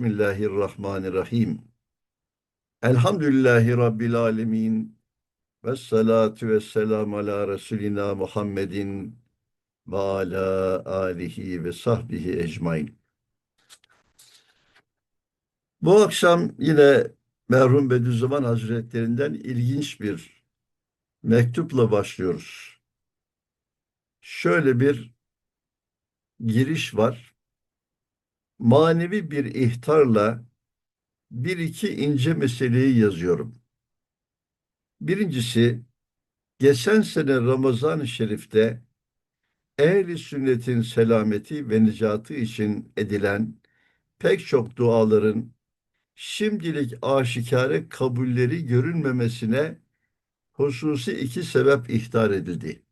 Bismillahirrahmanirrahim. Elhamdülillahi Rabbil alemin. Ve salatu ve selamu ala Resulina Muhammedin ve ala alihi ve sahbihi ecmain. Bu akşam yine merhum Bediüzzaman Hazretlerinden ilginç bir mektupla başlıyoruz. Şöyle bir giriş var. Manevi bir ihtarla bir iki ince meseleyi yazıyorum. Birincisi, geçen sene Ramazan-ı Şerif'te ehli sünnetin selameti ve nicatı için edilen pek çok duaların şimdilik aşikare kabulleri görünmemesine hususi iki sebep ihtar edildi.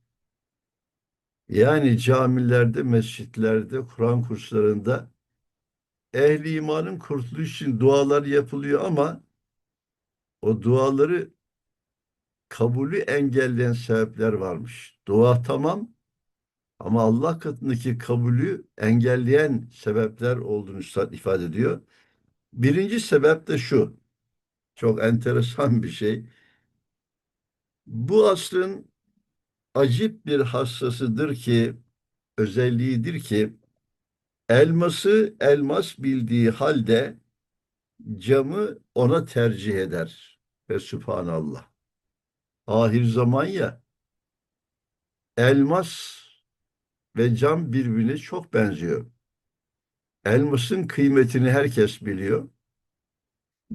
Yani camilerde, mescitlerde, Kur'an kurslarında ehli imanın kurtuluşu için dualar yapılıyor ama o duaları kabulü engelleyen sebepler varmış. Dua tamam ama Allah katındaki kabulü engelleyen sebepler olduğunu üstad ifade ediyor. Birinci sebep de şu. Çok enteresan bir şey. Bu asrın acip bir hassasıdır ki, özelliğidir ki, elması elmas bildiği halde camı ona tercih eder. Ve Sübhanallah. Ahir zaman ya, elmas ve cam birbirine çok benziyor. Elmasın kıymetini herkes biliyor.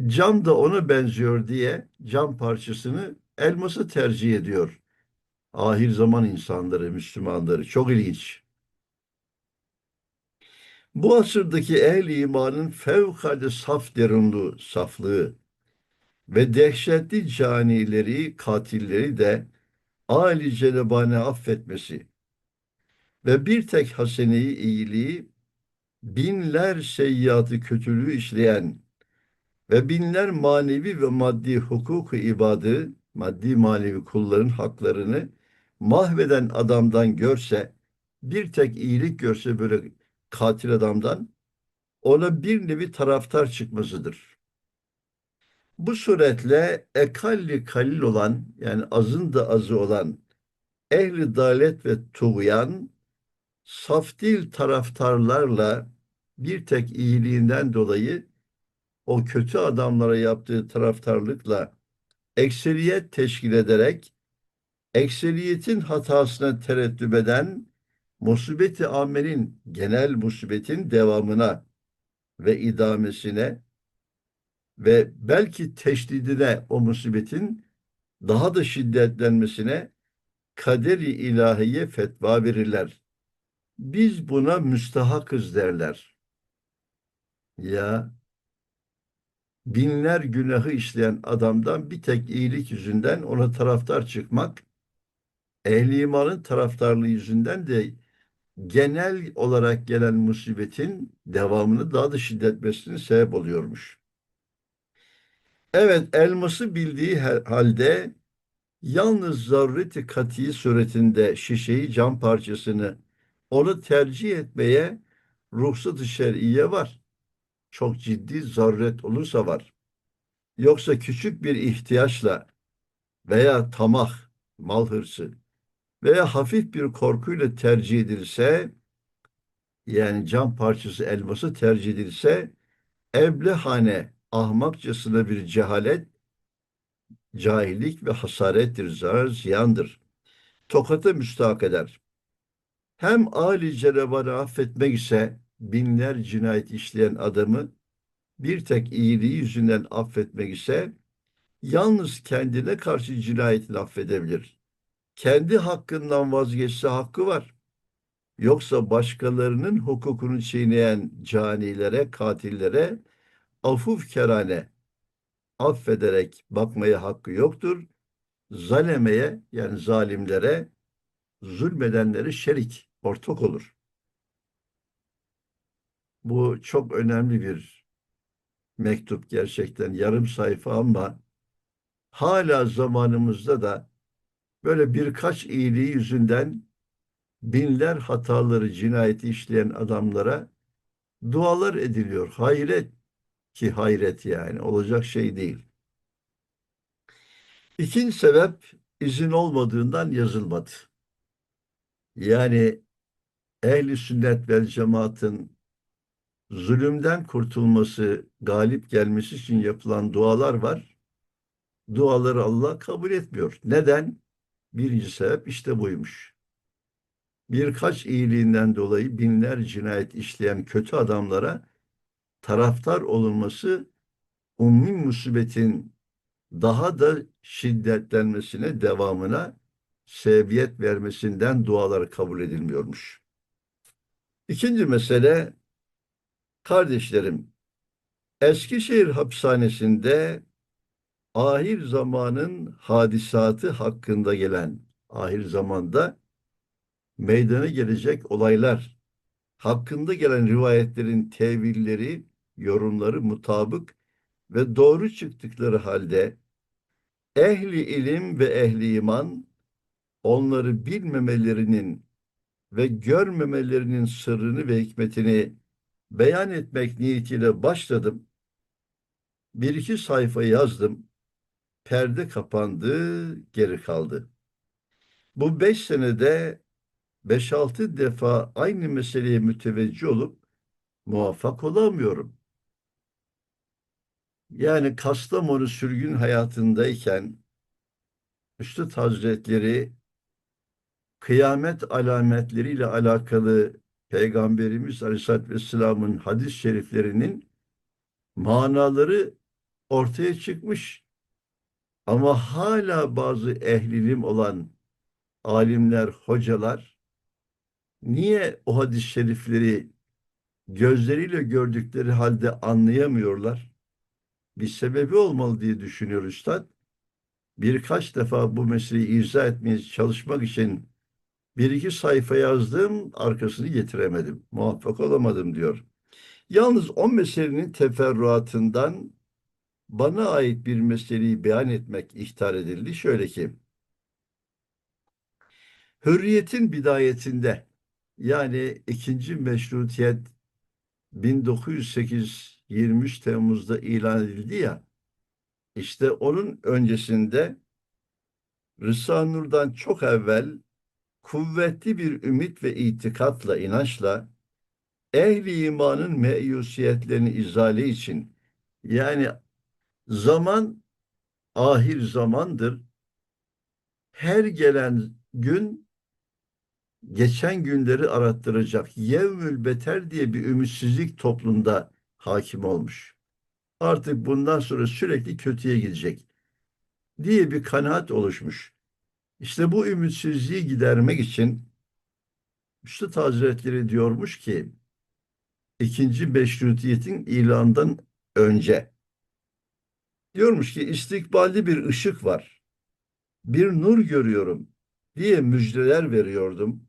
Cam da ona benziyor diye cam parçasını elması tercih ediyor. Ahir zaman insanları, Müslümanları. Çok ilginç. Bu asırdaki ehli imanın fevkalade saf derinliği, saflığı ve dehşetli canileri, katilleri de âli cenebane affetmesi ve bir tek haseneyi iyiliği binler seyyiatı kötülüğü işleyen ve binler manevi ve maddi hukuku ibadı, maddi manevi kulların haklarını mahveden adamdan görse, bir tek iyilik görse böyle katil adamdan, ona bir nevi taraftar çıkmasıdır. Bu suretle ekalli kalil olan, yani azın da azı olan ehli dalet ve tuğyan, saf değil taraftarlarla bir tek iyiliğinden dolayı o kötü adamlara yaptığı taraftarlıkla ekseriyet teşkil ederek ekseriyetin hatasına tereddüt eden musibeti amelin genel musibetin devamına ve idamesine ve belki teşdidine o musibetin daha da şiddetlenmesine kaderi ilahiye fetva verirler. Biz buna müstahakız derler. Ya binler günahı işleyen adamdan bir tek iyilik yüzünden ona taraftar çıkmak, ehli imanın taraftarlığı yüzünden de genel olarak gelen musibetin devamını daha da şiddetmesine sebep oluyormuş. Evet, elması bildiği halde yalnız zarreti katiyi suretinde şişeyi cam parçasını onu tercih etmeye ruhsat-ı şer'iye var. Çok ciddi zaruret olursa var. Yoksa küçük bir ihtiyaçla veya tamah, mal hırsı veya hafif bir korkuyla tercih edilse, yani cam parçası elması tercih edilse, eblehane, ahmakçasına bir cehalet, cahillik ve hasarettir, zarar, ziyandır. Tokata müstahak eder. Hem âli cenabını affetmek ise binler cinayet işleyen adamı bir tek iyiliği yüzünden affetmek ise yalnız kendine karşı cinayetini affedebilir. Kendi hakkından vazgeçse hakkı var. Yoksa başkalarının hukukunu çiğneyen canilere, katillere afuf kerane affederek bakmaya hakkı yoktur. Zalemeye yani zalimlere, zulmedenlere şerik, ortak olur. Bu çok önemli bir mektup gerçekten yarım sayfa ama hala zamanımızda da böyle birkaç iyiliği yüzünden binler hataları, cinayeti işleyen adamlara dualar ediliyor. Hayret, Ki hayret yani olacak şey değil. İkinci sebep izin olmadığından yazılmadı. Yani ehli sünnet vel cemaatın zulümden kurtulması, galip gelmesi için yapılan dualar var. Duaları Allah kabul etmiyor. Neden? Birinci sebep işte buymuş. Birkaç iyiliğinden dolayı binler cinayet işleyen kötü adamlara taraftar olunması ummi musibetin daha da şiddetlenmesine, devamına sebebiyet vermesinden dualar kabul edilmiyormuş. İkinci mesele, kardeşlerim, Eskişehir hapishanesinde ahir zamanın hadisatı hakkında gelen, ahir zamanda meydana gelecek olaylar hakkında gelen rivayetlerin tevilleri, yorumları mutabık ve doğru çıktıkları halde ehli ilim ve ehli iman onları bilmemelerinin ve görmemelerinin sırrını ve hikmetini beyan etmek niyetiyle başladım. Bir iki sayfa yazdım. Perde kapandı, geri kaldı. Bu beş senede beş altı defa aynı meseleye müteveccih olup muvaffak olamıyorum. Yani Kastamonu sürgün hayatındayken Üstad Hazretleri kıyamet alametleriyle alakalı Peygamberimiz Aleyhisselatü Vesselam'ın hadis-i şeriflerinin manaları ortaya çıkmış. Ama hala bazı ehlilim olan alimler, hocalar niye o hadis-i şerifleri gözleriyle gördükleri halde anlayamıyorlar? Bir sebebi olmalı diye düşünüyor Üstad. Birkaç defa bu meseleyi izah etmeye çalışmak için bir iki sayfa yazdım, arkasını getiremedim. Muvaffak olamadım diyor. Yalnız o meselenin teferruatından bana ait bir meseleyi beyan etmek ihtar edildi. Şöyle ki, Hürriyet'in bidayetinde yani ikinci meşrutiyet 1908 23 Temmuz'da ilan edildi ya işte onun öncesinde Rıza Nur'dan çok evvel kuvvetli bir ümit ve itikatla, inançla ehli imanın meyusiyetlerini izale için yani zaman ahir zamandır her gelen gün geçen günleri arattıracak yevmül beter diye bir ümitsizlik toplumda hakim olmuş. Artık bundan sonra sürekli kötüye gidecek diye bir kanaat oluşmuş. İşte bu ümitsizliği gidermek için Üstad Hazretleri diyormuş ki ikinci meşrutiyetin ilanından önce diyormuş ki istikballi bir ışık var. Bir nur görüyorum diye müjdeler veriyordum.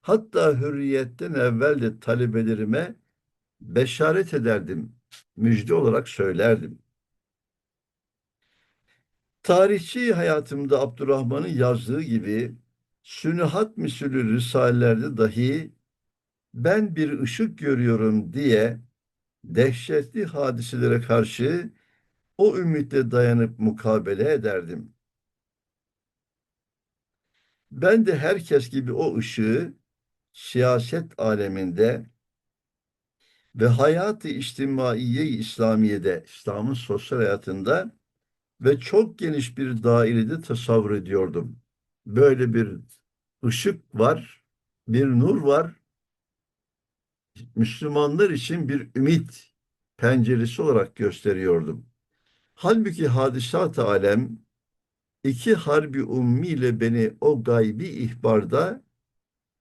Hatta hürriyetten evvel de talebelerime beşaret ederdim. Müjde olarak söylerdim. Tarihçi hayatımda Abdurrahman'ın yazdığı gibi sünuhat misülü risalelerde dahi ben bir ışık görüyorum diye dehşetli hadiselere karşı o ümitle dayanıp mukabele ederdim. Ben de herkes gibi o ışığı siyaset aleminde ve hayatı içtimaiye İslamiye'de, İslam'ın sosyal hayatında ve çok geniş bir dairede tasavvur ediyordum. Böyle bir ışık var, bir nur var. Müslümanlar için bir ümit penceresi olarak gösteriyordum. Halbuki hadisat-ı alem iki harbi ummi ile beni o gaybi ihbarda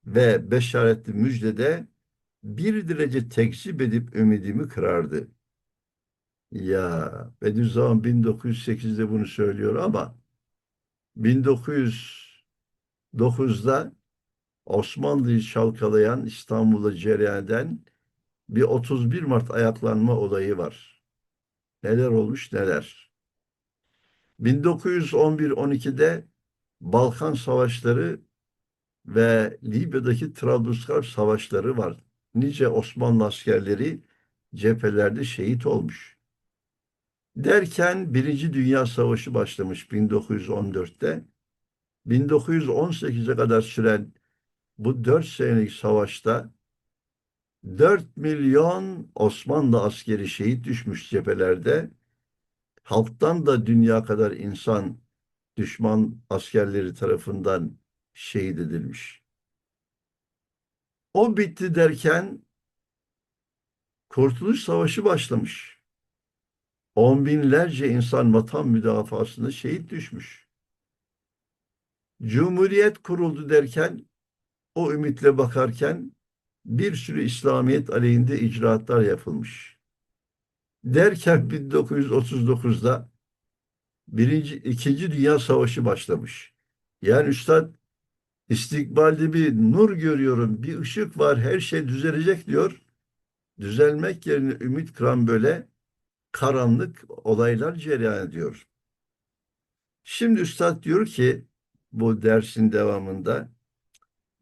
ve beşaretli müjdede bir derece tekzip edip ümidimi kırardı. Ya Bediüzzaman 1908'de bunu söylüyor ama 1909'da Osmanlı'yı çalkalayan İstanbul'da cereyan eden bir 31 Mart ayaklanma olayı var. Neler olmuş neler. 1911-12'de Balkan Savaşları ve Libya'daki Trablusgarp Savaşları var. Nice Osmanlı askerleri cephelerde şehit olmuş. Derken Birinci Dünya Savaşı başlamış 1914'te. 1918'e kadar süren bu dört senelik savaşta 4 milyon Osmanlı askeri şehit düşmüş cephelerde. Halktan da dünya kadar insan düşman askerleri tarafından şehit edilmiş. O bitti derken Kurtuluş Savaşı başlamış. On binlerce insan vatan müdafasında şehit düşmüş. Cumhuriyet kuruldu derken o ümitle bakarken bir sürü İslamiyet aleyhinde icraatlar yapılmış. Derken 1939'da birinci, ikinci Dünya Savaşı başlamış. Yani Üstad istikbalde bir nur görüyorum, bir ışık var, her şey düzelecek diyor. Düzelmek yerine ümit kıran böyle karanlık olaylar cereyan ediyor. Şimdi Üstad diyor ki bu dersin devamında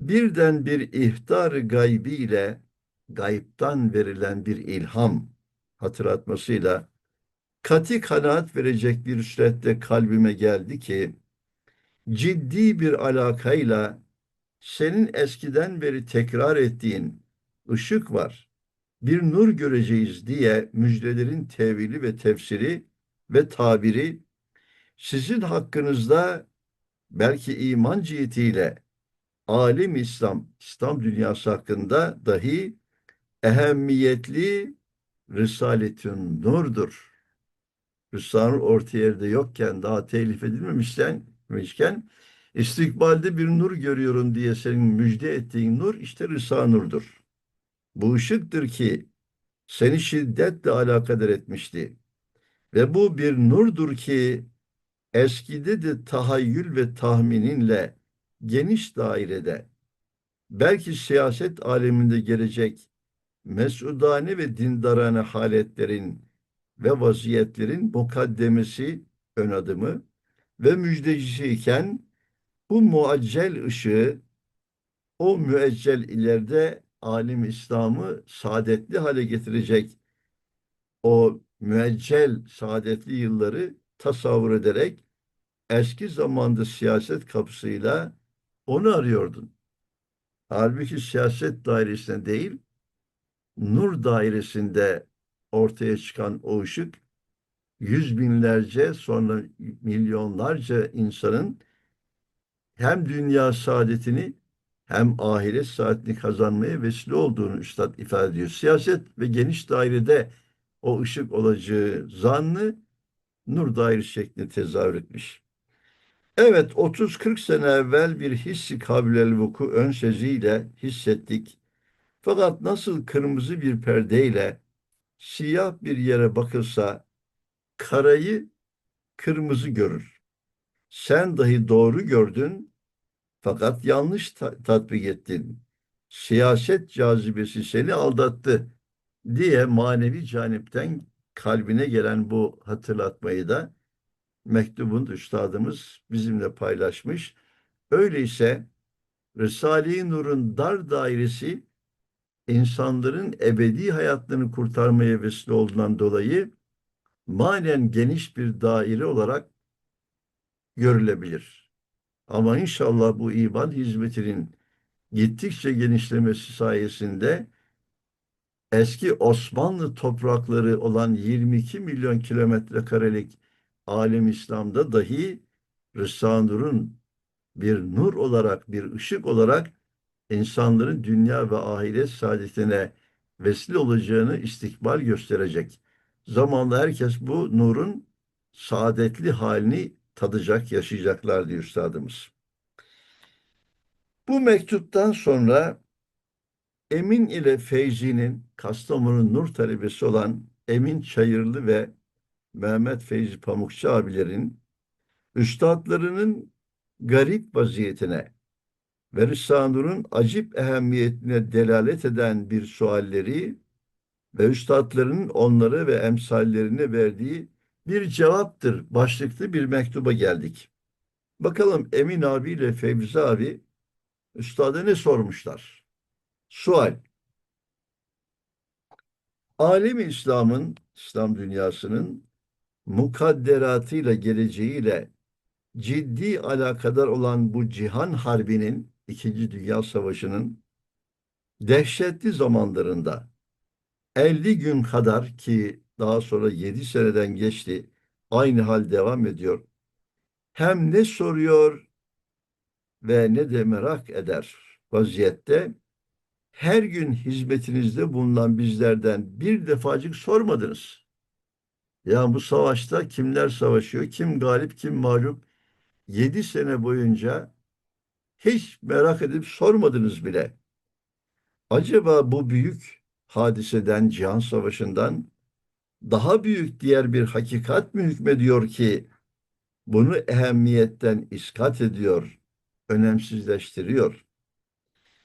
birden bir ihtar gaybiyle gayiptan verilen bir ilham hatırlatmasıyla kati kanaat verecek bir surette kalbime geldi ki ciddi bir alakayla senin eskiden beri tekrar ettiğin ışık var. Bir nur göreceğiz diye müjdelerin tevili ve tefsiri ve tabiri sizin hakkınızda belki iman cihetiyle alim İslam, İslam dünyası hakkında dahi ehemmiyetli Risaletün Nur'dur. Risale orta yerde yokken, daha telif edilmemişken, istikbalde bir nur görüyorum diye senin müjde ettiğin nur işte Risale Nur'dur. Bu ışıktır ki seni şiddetle alakadar etmişti. Ve bu bir nurdur ki eskide de tahayyül ve tahmininle geniş dairede belki siyaset aleminde gelecek mesudane ve dindarane haletlerin ve vaziyetlerin mukaddemesi ön adımı ve müjdecisi iken bu muaccel ışığı o müeccel ileride alim İslam'ı saadetli hale getirecek o müeccel saadetli yılları tasavvur ederek eski zamanda siyaset kapısıyla onu arıyordun. Halbuki siyaset dairesinde değil, nur dairesinde ortaya çıkan o ışık, yüz binlerce sonra milyonlarca insanın hem dünya saadetini hem ahiret saadetini kazanmaya vesile olduğunu üstad ifade ediyor. Siyaset ve geniş dairede o ışık olacağı zannı nur dairesi şeklinde tezahür etmiş. Evet 30-40 sene evvel bir hissi kabilel vuku ön seziyle hissettik. Fakat nasıl kırmızı bir perdeyle siyah bir yere bakılsa karayı kırmızı görür. Sen dahi doğru gördün fakat yanlış ta- tatbik ettin. Siyaset cazibesi seni aldattı diye manevi canipten kalbine gelen bu hatırlatmayı da mektubun üstadımız bizimle paylaşmış. Öyleyse Risale-i Nur'un dar dairesi insanların ebedi hayatlarını kurtarmaya vesile olduğundan dolayı manen geniş bir daire olarak görülebilir. Ama inşallah bu iman hizmetinin gittikçe genişlemesi sayesinde eski Osmanlı toprakları olan 22 milyon kilometre karelik alem İslam'da dahi Rıza Nur'un bir nur olarak, bir ışık olarak insanların dünya ve ahiret saadetine vesile olacağını istikbal gösterecek. Zamanla herkes bu nurun saadetli halini tadacak, yaşayacaklar diyor üstadımız. Bu mektuptan sonra Emin ile Feyzi'nin Kastamonu Nur talebesi olan Emin Çayırlı ve Mehmet Feyzi Pamukçu abilerin üstadlarının garip vaziyetine ve Risale-i acip ehemmiyetine delalet eden bir sualleri ve üstadlarının onları ve emsallerine verdiği bir cevaptır başlıklı bir mektuba geldik. Bakalım Emin abi ile Fevzi abi üstada ne sormuşlar? Sual. Alemi İslam'ın, İslam dünyasının mukadderatıyla, geleceğiyle ciddi alakadar olan bu cihan harbinin, İkinci Dünya Savaşı'nın dehşetli zamanlarında 50 gün kadar ki daha sonra 7 seneden geçti, aynı hal devam ediyor. Hem ne soruyor ve ne de merak eder vaziyette her gün hizmetinizde bulunan bizlerden bir defacık sormadınız. Ya bu savaşta kimler savaşıyor, kim galip, kim mağlup? Yedi sene boyunca hiç merak edip sormadınız bile. Acaba bu büyük hadiseden, Cihan Savaşı'ndan daha büyük diğer bir hakikat mi hükmediyor ki bunu ehemmiyetten iskat ediyor, önemsizleştiriyor?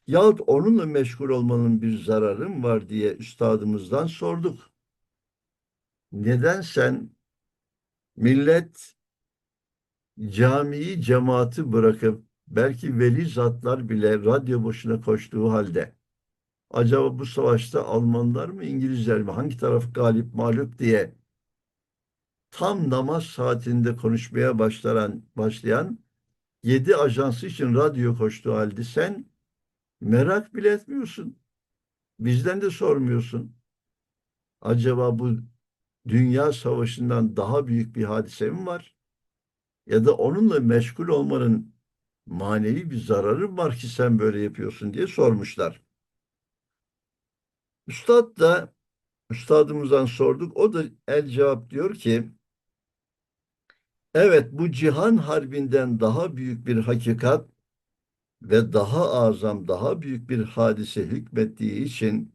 Yahut onunla meşgul olmanın bir zararı var diye üstadımızdan sorduk. Neden sen millet camiyi, cemaati bırakıp belki veli zatlar bile radyo boşuna koştuğu halde acaba bu savaşta Almanlar mı İngilizler mi hangi taraf galip mağlup diye tam namaz saatinde konuşmaya başlayan, başlayan yedi ajansı için radyo koştuğu halde sen merak bile etmiyorsun. Bizden de sormuyorsun. Acaba bu dünya savaşından daha büyük bir hadise mi var? Ya da onunla meşgul olmanın manevi bir zararı var ki sen böyle yapıyorsun diye sormuşlar. Üstad da üstadımızdan sorduk. O da el cevap diyor ki evet bu cihan harbinden daha büyük bir hakikat ve daha azam, daha büyük bir hadise hükmettiği için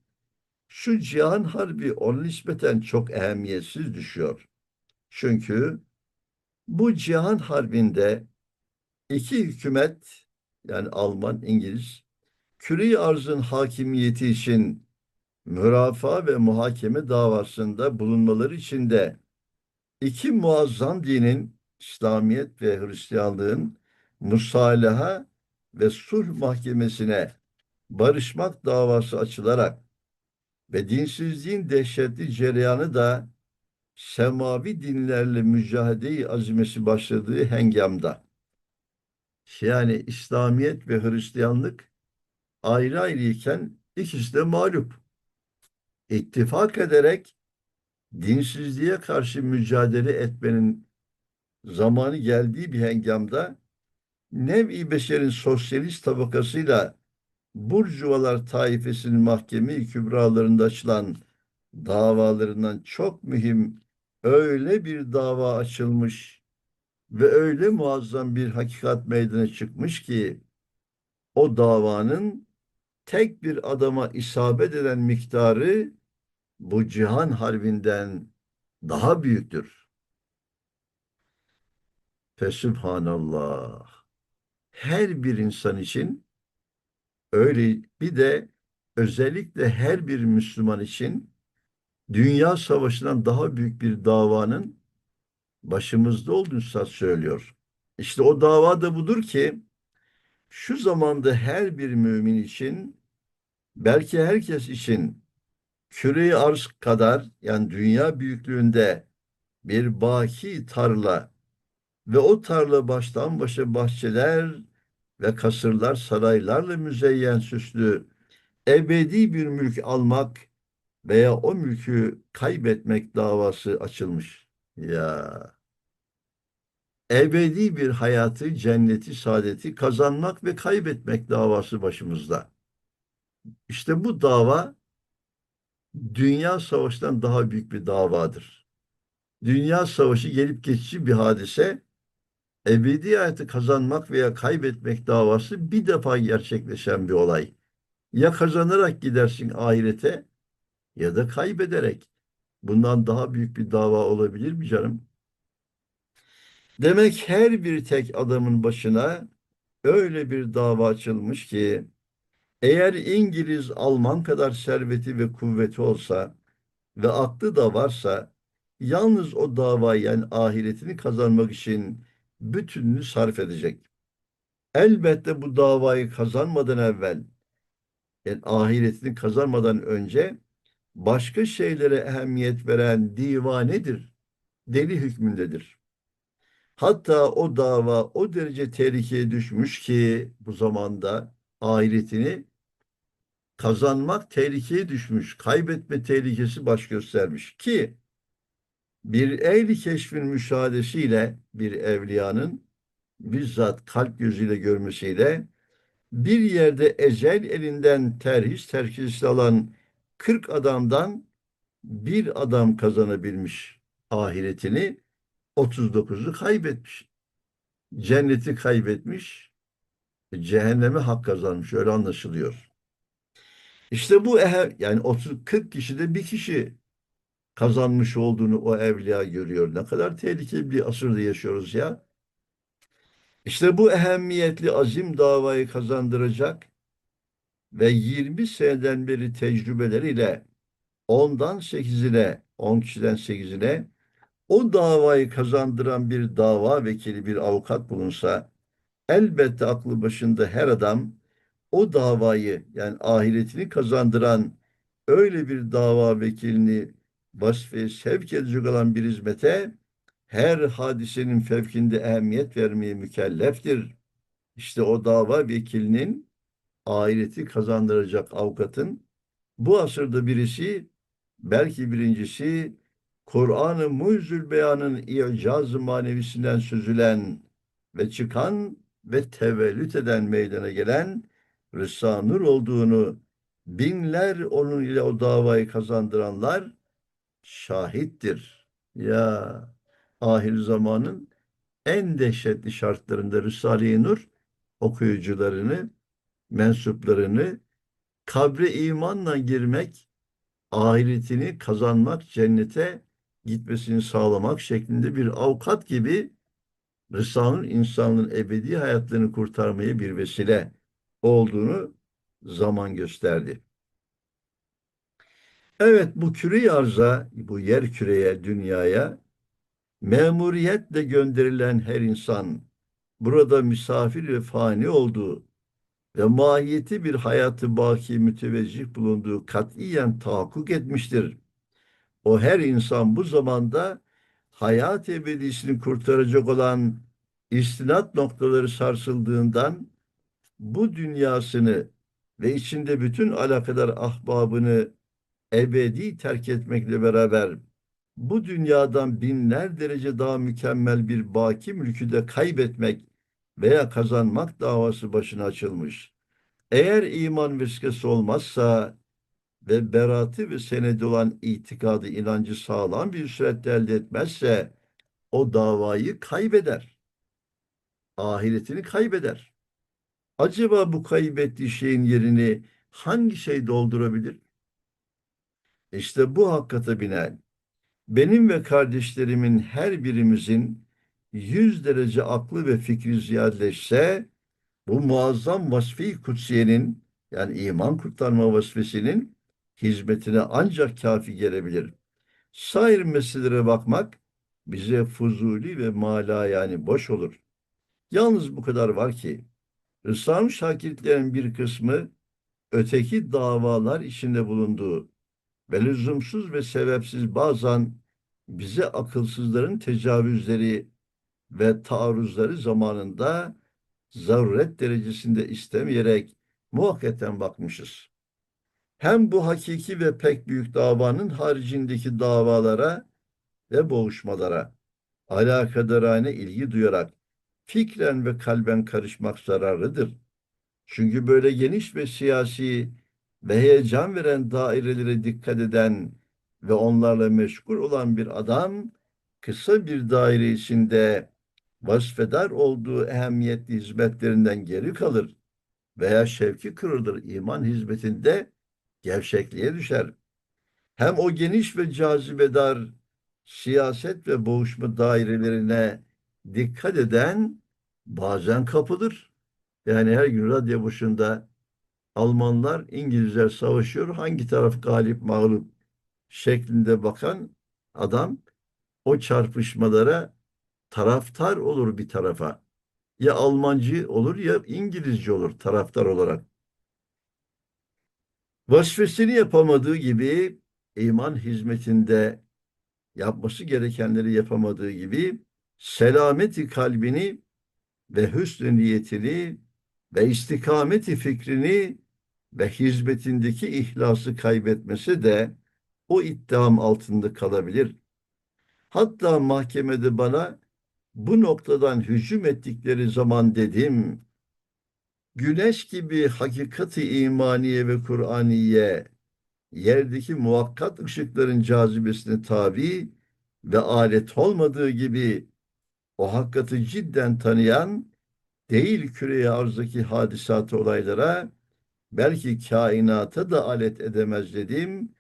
şu cihan harbi onun nispeten çok ehemmiyetsiz düşüyor. Çünkü bu cihan harbinde iki hükümet yani Alman, İngiliz küre arzın hakimiyeti için mürafaa ve muhakeme davasında bulunmaları için de iki muazzam dinin İslamiyet ve Hristiyanlığın musalaha ve sulh mahkemesine barışmak davası açılarak ve dinsizliğin dehşetli cereyanı da semavi dinlerle mücadele azimesi başladığı hengamda. Yani İslamiyet ve Hristiyanlık ayrı ayrı iken ikisi de mağlup. İttifak ederek dinsizliğe karşı mücadele etmenin zamanı geldiği bir hengamda nev-i beşerin sosyalist tabakasıyla Burjuvalar taifesinin mahkeme kübralarında açılan davalarından çok mühim öyle bir dava açılmış ve öyle muazzam bir hakikat meydana çıkmış ki o davanın tek bir adama isabet eden miktarı bu cihan harbinden daha büyüktür. Fesübhanallah. Her bir insan için öyle bir de özellikle her bir Müslüman için dünya savaşından daha büyük bir davanın başımızda olduğunu söylüyor. İşte o dava da budur ki şu zamanda her bir mümin için belki herkes için küre arz kadar yani dünya büyüklüğünde bir baki tarla ve o tarla baştan başa bahçeler ve kasırlar saraylarla müzeyyen süslü ebedi bir mülk almak veya o mülkü kaybetmek davası açılmış. Ya ebedi bir hayatı, cenneti, saadeti kazanmak ve kaybetmek davası başımızda. İşte bu dava dünya savaşından daha büyük bir davadır. Dünya savaşı gelip geçici bir hadise, ebedi hayatı kazanmak veya kaybetmek davası bir defa gerçekleşen bir olay. Ya kazanarak gidersin ahirete ya da kaybederek. Bundan daha büyük bir dava olabilir mi canım? Demek her bir tek adamın başına öyle bir dava açılmış ki eğer İngiliz, Alman kadar serveti ve kuvveti olsa ve aklı da varsa yalnız o davayı yani ahiretini kazanmak için bütününü sarf edecek. Elbette bu davayı kazanmadan evvel yani ahiretini kazanmadan önce başka şeylere ehemmiyet veren divanedir, deli hükmündedir. Hatta o dava o derece tehlikeye düşmüş ki bu zamanda ahiretini kazanmak tehlikeye düşmüş, kaybetme tehlikesi baş göstermiş ki bir ehli keşfin müşahadesiyle bir evliyanın bizzat kalp gözüyle görmesiyle bir yerde ecel elinden terhis terkis alan 40 adamdan bir adam kazanabilmiş ahiretini 39'u kaybetmiş. Cenneti kaybetmiş, cehenneme hak kazanmış. Öyle anlaşılıyor. İşte bu yani 30 40 kişide bir kişi kazanmış olduğunu o evliya görüyor. Ne kadar tehlikeli bir asırda yaşıyoruz ya. İşte bu ehemmiyetli azim davayı kazandıracak ve 20 seneden beri tecrübeleriyle ondan 8'ine, 10 kişiden 8'ine o davayı kazandıran bir dava vekili, bir avukat bulunsa elbette aklı başında her adam o davayı yani ahiretini kazandıran öyle bir dava vekilini vasfeye sevk edecek olan bir hizmete her hadisenin fevkinde ehemmiyet vermeye mükelleftir. İşte o dava vekilinin ahireti kazandıracak avukatın bu asırda birisi belki birincisi Kur'an-ı Mucizül Beyan'ın icaz manevisinden süzülen ve çıkan ve tevellüt eden meydana gelen Rıza Nur olduğunu binler onun ile o davayı kazandıranlar şahittir. Ya ahir zamanın en dehşetli şartlarında Risale-i Nur okuyucularını, mensuplarını kabre imanla girmek, ahiretini kazanmak, cennete gitmesini sağlamak şeklinde bir avukat gibi Rısa'nın insanlığın ebedi hayatlarını kurtarmaya bir vesile olduğunu zaman gösterdi. Evet bu küre arza, bu yer küreye, dünyaya memuriyetle gönderilen her insan burada misafir ve fani olduğu ve mahiyeti bir hayatı baki müteveccih bulunduğu katiyen tahakkuk etmiştir. O her insan bu zamanda hayat ebedisini kurtaracak olan istinat noktaları sarsıldığından bu dünyasını ve içinde bütün alakadar ahbabını ebedi terk etmekle beraber bu dünyadan binler derece daha mükemmel bir baki mülkü de kaybetmek veya kazanmak davası başına açılmış. Eğer iman vesikası olmazsa ve beratı ve senedi olan itikadı, inancı sağlam bir surette elde etmezse o davayı kaybeder. Ahiretini kaybeder. Acaba bu kaybettiği şeyin yerini hangi şey doldurabilir? İşte bu hakikate binen benim ve kardeşlerimin her birimizin yüz derece aklı ve fikri ziyadeleşse bu muazzam vasfi kutsiyenin yani iman kurtarma vasfesinin hizmetine ancak kafi gelebilir. Sair meselelere bakmak bize fuzuli ve mala yani boş olur. Yalnız bu kadar var ki Rısan şakirtlerin bir kısmı öteki davalar içinde bulunduğu ve lüzumsuz ve sebepsiz bazen bize akılsızların tecavüzleri ve taarruzları zamanında zaruret derecesinde istemeyerek muhakkaten bakmışız. Hem bu hakiki ve pek büyük davanın haricindeki davalara ve boğuşmalara alakadarane ilgi duyarak fikren ve kalben karışmak zararlıdır. Çünkü böyle geniş ve siyasi ve heyecan veren dairelere dikkat eden ve onlarla meşgul olan bir adam kısa bir daire içinde vasfeder olduğu ehemmiyetli hizmetlerinden geri kalır veya şevki kırılır iman hizmetinde gevşekliğe düşer. Hem o geniş ve cazibedar siyaset ve boğuşma dairelerine dikkat eden bazen kapılır. Yani her gün radyo başında Almanlar, İngilizler savaşıyor. Hangi taraf galip mağlup şeklinde bakan adam o çarpışmalara taraftar olur bir tarafa. Ya Almancı olur ya İngilizce olur taraftar olarak. Vasfesini yapamadığı gibi iman hizmetinde yapması gerekenleri yapamadığı gibi selameti kalbini ve hüsnü niyetini ve istikameti fikrini ve hizmetindeki ihlası kaybetmesi de o iddiam altında kalabilir. Hatta mahkemede bana bu noktadan hücum ettikleri zaman dedim, güneş gibi hakikati imaniye ve Kur'aniye yerdeki muvakkat ışıkların cazibesine tabi ve alet olmadığı gibi o hakikati cidden tanıyan değil küreye arzdaki hadisat olaylara belki kainata da alet edemez dedim.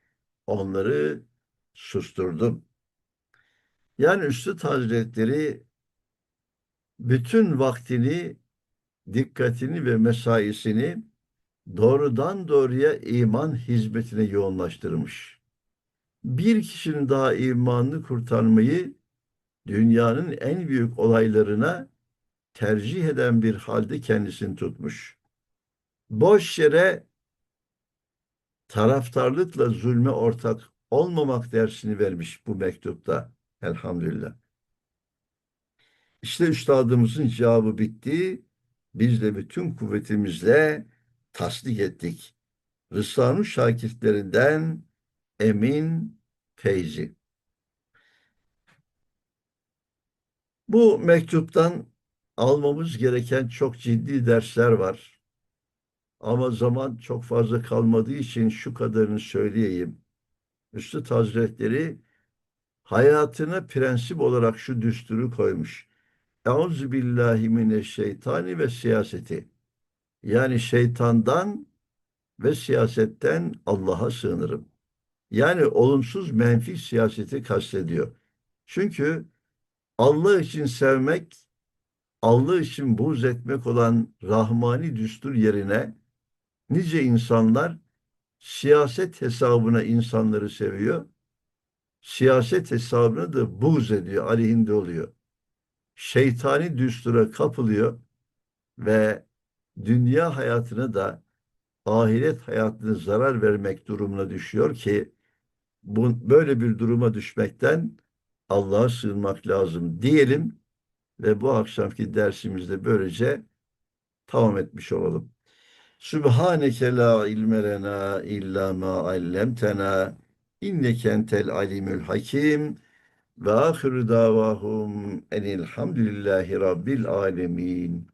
Onları susturdum. Yani Üstad Hazretleri bütün vaktini, dikkatini ve mesaisini doğrudan doğruya iman hizmetine yoğunlaştırmış. Bir kişinin daha imanını kurtarmayı dünyanın en büyük olaylarına tercih eden bir halde kendisini tutmuş. Boş yere taraftarlıkla zulme ortak olmamak dersini vermiş bu mektupta. Elhamdülillah. İşte üstadımızın cevabı bitti. Biz de bütün kuvvetimizle tasdik ettik. Rısa'nın şakirtlerinden Emin Feyzi. Bu mektuptan almamız gereken çok ciddi dersler var. Ama zaman çok fazla kalmadığı için şu kadarını söyleyeyim. Üstad Hazretleri hayatına prensip olarak şu düsturu koymuş. Euzu billahi mineşşeytani ve siyaseti. Yani şeytandan ve siyasetten Allah'a sığınırım. Yani olumsuz menfi siyaseti kastediyor. Çünkü Allah için sevmek, Allah için buğz etmek olan rahmani düstur yerine nice insanlar siyaset hesabına insanları seviyor. Siyaset hesabına da buğz ediyor, aleyhinde oluyor. Şeytani düstura kapılıyor ve dünya hayatına da ahiret hayatına zarar vermek durumuna düşüyor ki bu, böyle bir duruma düşmekten Allah'a sığınmak lazım diyelim ve bu akşamki dersimizde böylece tamam etmiş olalım. Sübhaneke la ilme lena illa ma allemtena inneke entel alimül hakim ve ahiru davahum enilhamdülillahi rabbil alemin.